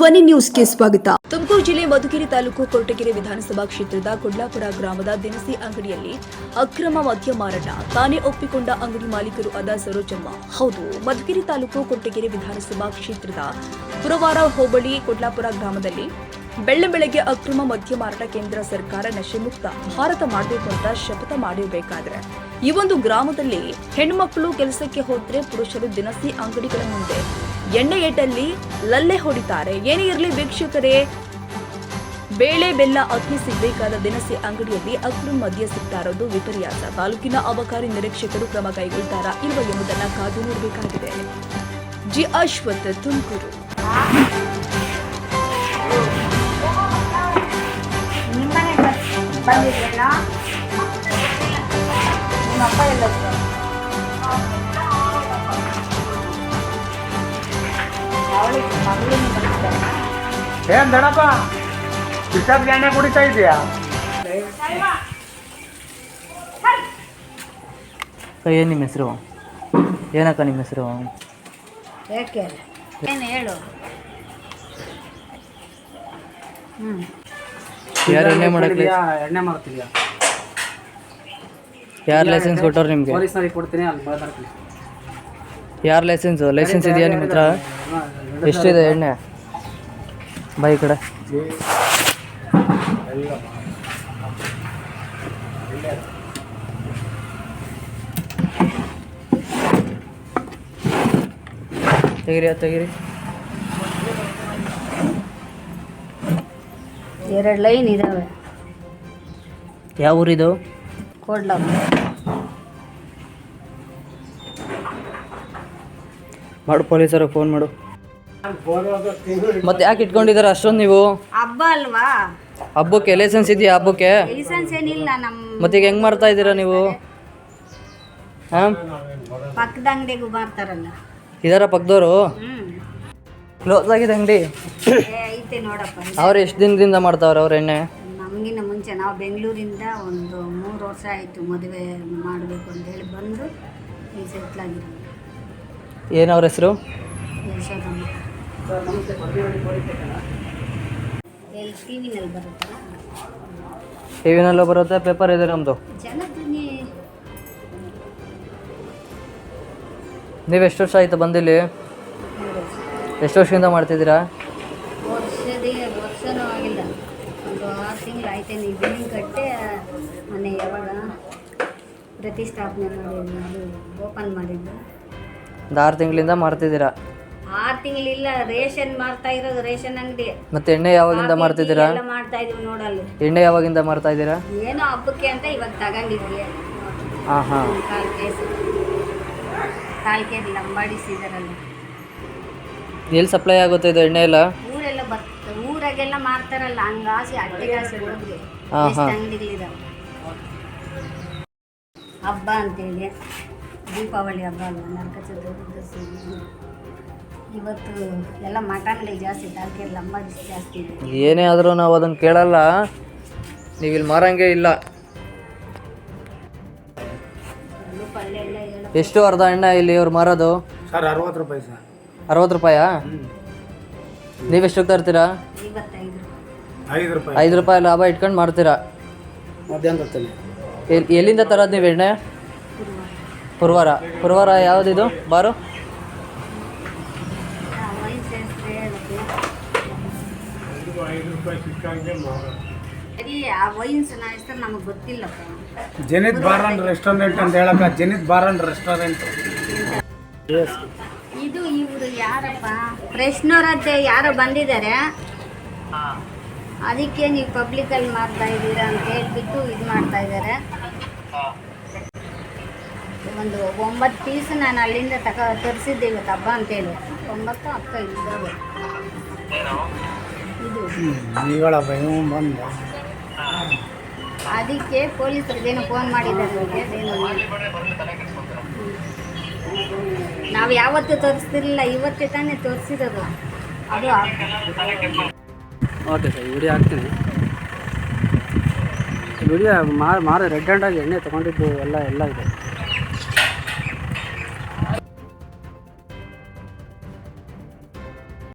ಧ್ವನಿ ನ್ಯೂಸ್ಗೆ ಸ್ವಾಗತ. ತುಮಕೂರು ಜಿಲ್ಲೆ ಮಧುಗಿರಿ ತಾಲೂಕು ಕೊರಟಗೆರೆ ವಿಧಾನಸಭಾ ಕ್ಷೇತ್ರದ ಕೊಡ್ಲಾಪುರ ಗ್ರಾಮದ ದಿನಸಿ ಅಂಗಡಿಯಲ್ಲಿ ಅಕ್ರಮ ಮದ್ಯ ಮಾರಾಟ ತಾನೇ ಒಪ್ಪಿಕೊಂಡ ಅಂಗಡಿ ಮಾಲೀಕರು ಅದ ಸರೋಜಮ್ಮ. ಹೌದು, ಮಧುಗಿರಿ ತಾಲೂಕು ಕೊರಟಗೆರೆ ವಿಧಾನಸಭಾ ಕ್ಷೇತ್ರದ ಪುರವಾರ ಹೋಬಳಿ ಕೊಡ್ಲಾಪುರ ಗ್ರಾಮದಲ್ಲಿ ಬೆಳ್ಳ ಬೆಳಗ್ಗೆ ಅಕ್ರಮ ಮದ್ಯ ಮಾರಾಟ ಕೇಂದ್ರ ಸರ್ಕಾರ ನಶೆ ಮುಕ್ತ, ಭಾರತ ಮಾಡಬೇಕು ಅಂತ ಶಪಥ ಮಾಡಿರಬೇಕಾದ್ರೆ. ಈ ಒಂದು ಗ್ರಾಮದಲ್ಲಿ ಹೆಣ್ಮಕ್ಳು ಕೆಲಸಕ್ಕೆ ಹೋದ್ರೆ ಪುರುಷರು ದಿನಸಿ ಅಂಗಡಿಗಳ ಮುಂದೆ ಎಣ್ಣೆ ಏಟಲ್ಲಿ ಲಲ್ಲೆ ಹೊಡಿತಾರೆ. ಏನೇ ಇರಲಿ ವೀಕ್ಷಕರೇ, ಬೇಳೆ ಬೆಲ್ಲ ಅಕ್ಕಿ ಸಿಗಬೇಕಾದ ದಿನಸಿ ಅಂಗಡಿಯಲ್ಲಿ ಅಕ್ರಮ ಮದ್ಯ ಸಿಗ್ತಾ ಇರೋದು ವಿಪರ್ಯಾಸ. ತಾಲೂಕಿನ ಅಬಕಾರಿ ನಿರೀಕ್ಷಕರು ಕ್ರಮ ಕೈಗೊಳ್ತಾರಾ ಇಲ್ವ ಎಂಬುದನ್ನ ಕಾದು ನೋಡಬೇಕಾಗಿದೆ. ಜಿ ಅಶ್ವಥ್ ತುಮಕೂರು. ನಿಮ್ಮ ಅಪ್ಪ ಎಲ್ಲದ್ರು? ಏನ್ ದಡಪ್ಪ ಇಷ್ಟೊತ್ತಿಗೆ ಗಾಣೆ ಕುಡಿತಾ ಇದೆಯಾ? ಏನು ನಿಮ್ಮ ಹೆಸರು? ಏನಕ್ಕ ನಿಮ್ಮ ಹೆಸರು? ಯಾಕೆ ಏನು ಹೇಳು? ಯಾರು ಎಣ್ಣೆ ಮಾಡಕ್ಕೆ ಎಣ್ಣೆ ಮಾಡ್ತಿದ್ಯಾ ಯಾರು ಲೈಸೆನ್ಸ್ ಕೊಟ್ಟವ್ರು ನಿಮಗೆ? ಕೊಡ್ತೀನಿ ಅಲ್ಲಿ ಯಾರು ಲೈಸೆನ್ಸ್? ಲೈಸೆನ್ಸ್ ಇದೆಯಾ ನಿಮ್ಮ ಹತ್ರ? ಎಷ್ಟಿದೆ ಎಣ್ಣೆ? ಬೈ ಕಡೆ. ತೆಗಿರಿ ತೆಗಿರಿ. ಎರಡು ಲೈನ್ ಇದಾವೆ. ಯಾವ ಊರಿದು? ಕೊಡ್ಲ ಮಾಡು ಪೊಲೀಸರು ಫೋನ್ ಮಾಡು. ಮತ್ತೆ ಯಾಕೆ ಇಟ್ಕೊಂಡಿದಾರೆ ಅಷ್ಟೊಂದು ನೀವು? ಹಬ್ಬ ಅಲ್ವಾ? ಹಬ್ಬಕ್ಕೆ ಲೈಸೆನ್ಸ್ ಇದೆಯಾ ಹಬ್ಬಕ್ಕೆ? ಲೈಸೆನ್ಸ್ ಏನಿಲ್ಲ ನಮ್ಮ ಮತ್ತೆ ಈಗ ಹೆಂಗೆ ಮಾಡ್ತಾ ಇದ್ದೀರಾ ನೀವು? ಹಾಂ? ಪಕ್ಕದ ಅಂಗಡಿಗೂ ಬರ್ತಾರಲ್ಲ. ಇದಾರ ಪಕ್ಕದವರು? ಕ್ಲೋಸ್ ಆಗಿದೆ ಅಂಗಡಿ? ಐತೆ ನೋಡಪ್ಪ. ಅವ್ರು ಎಷ್ಟು ದಿನದಿಂದ ಮಾಡ್ತಾವ್ರೆ ಅವ್ರ ಎಣ್ಣೆ? ನಮಗಿನ್ನ ಮುಂಚೆ ನಾವು ಬೆಂಗಳೂರಿಂದ ಒಂದು ಮೂರು ವರ್ಷ ಆಯಿತು ಮದುವೆ ಮಾಡಬೇಕು ಅಂತ ಹೇಳಿ ಬಂದು ಈ ಸೆಟ್ಲ್ ಆಗಿರೋದು. ಏನು ಅವ್ರ ಹೆಸರು? ಯಶೋದಮ್ಮ ಎಲ್ಲಿ ಟಿ ವಿನಲ್ಲಿ ಬರುತ್ತಲ್ಲ ಟಿ ವಿನಲ್ಲೂ ಬರುತ್ತೆ ಪೇಪರ್ ಇದೆ ನಮ್ಮದು ಜನಧ್ವನಿ. ನೀವು ಎಷ್ಟು ವರ್ಷ ಆಯ್ತು ಬಂದಿಲ್ಲಿ? ಎಷ್ಟು ವರ್ಷದಿಂದ ಮಾಡ್ತಿದ್ದೀರಾ? ವರ್ಷದೇ ವರ್ಷನೂ ಆಗಿಲ್ಲ. ಒಂದು ಆರು ತಿಂಗಳು ಆಯ್ತು ನೀವು ಬಿಲ್ಡಿಂಗ್ ಕಟ್ಟೆ ಮೊನ್ನೆ ಯಾವಾಗ ಪ್ರತಿಷ್ಠಾಪನೆ ಮಾಡಿದ್ದು ಅದು ಓಪನ್ ಮಾಡಿದ್ದು. ಒಂದು ಆರು ತಿಂಗಳಿಂದ ಮಾಡ್ತಿದ್ದೀರಾ? ಆರು ತಿಂಗಳಿಲ್ಲ ರೇಷನ್ ಮಾರ್ತಾ ಇರೋದು ರೇಷನ್ ಅಂಗಡಿ. ಮತ್ತೆ ಎಣ್ಣೆ ಯಾವಾಗಿಂದ ಮಾಡ್ತಿದ್ದೀರಾ ಎಲ್ಲ ಮಾಡ್ತಾ ಇದೀವಿ ನೋಡಲ್ಲಿ ಎಣ್ಣೆ ಯಾವಾಗಿಂದ ಮಾಡ್ತಾ ಇದ್ದೀರಾ ಏನೋ ಹಬ್ಬಕ್ಕೆ ಅಂತ ಇವಾಗ ತಗೊಂಡಿದ್ವಿ. ಹಾಂ ಹಾಂ ಕಾಲ್ಕೆ ಕಾಲು ಕೇಸ್. ಕಾಲು ಕೇಸ್ ಲಂಬಾಡಿಸಿದಾರಲ್ಲ. ಎಲ್ಲಿ ಸಪ್ಲೈ ಆಗುತ್ತೆ ಇದು ಎಣ್ಣೆ ಎಲ್ಲ? ಊರೆಲ್ಲ ಬರ್ತದೆ ಊರಾಗೆಲ್ಲ ಮಾರ್ತಾರಲ್ಲ ಹಂಗಾಸಿ ಅಡ್ಡೆಗಾಸಿ ಹೋಗಿ ಹಾ, ಎಷ್ಟು ಹಾ. ಅಂಗಡಿಗಳಿದಾವೆ? ಹಬ್ಬ ಅಂತೇಳಿ. ದೀಪಾವಳಿ ಹಬ್ಬ ಅಲ್ಲ ನರಕ ಚತುರ್ದಶಿ. ಇವತ್ತು ಎಲ್ಲ ಮಟನ್ಗಳಿಗೆ ಜಾಸ್ತಿ ತರಕಾರಿ ಲಂಬ ಜಾಸ್ತಿ ಇದೆ. ಏನೇ ಆದರೂ ನಾವು ಅದನ್ನು ಕೇಳಲ್ಲ. ನೀವು ಇಲ್ಲಿ ಮಾರಂಗೆ ಇಲ್ಲ. ಅಲ್ಲೂ ಪಲ್ಯ ಎಲ್ಲ ಹೇಳ ಎಷ್ಟು ಅರ್ಧ ಎಣ್ಣೆ ಇಲ್ಲಿ ಇವ್ರು ಮಾರೋದು? ಸರ್ ಅರವತ್ತು ರೂಪಾಯಿ ಸರ್. ಅರವತ್ತು ರೂಪಾಯಾ? ನೀವೆಷ್ಟು ತರ್ತೀರಾ? ಐವತ್ತೈದು ಐದು ರೂಪಾಯಿ. ಐದು ರೂಪಾಯಿ ಲಾಭ ಇಟ್ಕೊಂಡು ಮಾಡ್ತೀರಾ ಮಧ್ಯಾಹ್ನ ಎಲ್- ಎಲ್ಲಿಂದ ತರೋದು ನೀವು ಎಣ್ಣೆ? ಪುರ್ವಾರ ಪುರ್ವಾರ ಯಾವುದಿದು? Bar? Janith bar and restaurant ಅಂತ ಹೇಳಕ್ಕ ಜನಿತ್ ಬಾರನ್ ಅಂಡ್ ರೆಸ್ಟೋರೆಂಟ್ ಇದು ಇವರು ಯಾರಪ್ಪ? ಫ್ರೆಶ್ನವರದ್ದೇ ಯಾರೋ ಬಂದಿದ್ದಾರೆ. ಅದಕ್ಕೆ ನೀವು ಪಬ್ಲಿಕಲ್ಲಿ ಮಾಡ್ತಾ ಇದ್ದೀರಾ ಅಂತ ಹೇಳ್ಬಿಟ್ಟು ಇದು ಮಾಡ್ತಾ ಇದ್ದಾರೆ. ಒಂದು ಒಂಬತ್ತು ಪೀಸ್ ನಾನು ಅಲ್ಲಿಂದ ತಕ ತರಿಸಿದ್ದೆ ಇವತ್ತು ಹಬ್ಬ ಅಂತೇಳಿ. ಒಂಬತ್ತು ಹತ್ತು ಇದ್ದಾವೆ ಇದು ಭಯ ಬಂದ. ಅದಕ್ಕೆ ಪೊಲೀಸರಿಗೇನೋ ಫೋನ್ ಮಾಡಿದ್ದಾರೆ ನಾವು ಯಾವತ್ತೂ ತೋರಿಸ್ತಿರ್ಲಿಲ್ಲ ಇವತ್ತೇ ತಾನೇ ತೋರಿಸಿರೋದು. ಅದು ಓಕೆ ಸರ್ ವಿಡಿಯೋ ಹಾಕ್ತೀನಿ. ವಿಡಿಯೋ ಮಾರು ಮಾರು ರೆಡ್ ಹ್ಯಾಂಡಾಗಿ ಎಣ್ಣೆ ತೊಗೊಂಡಿದ್ದು ಎಲ್ಲ ಎಲ್ಲ ಇದೆ.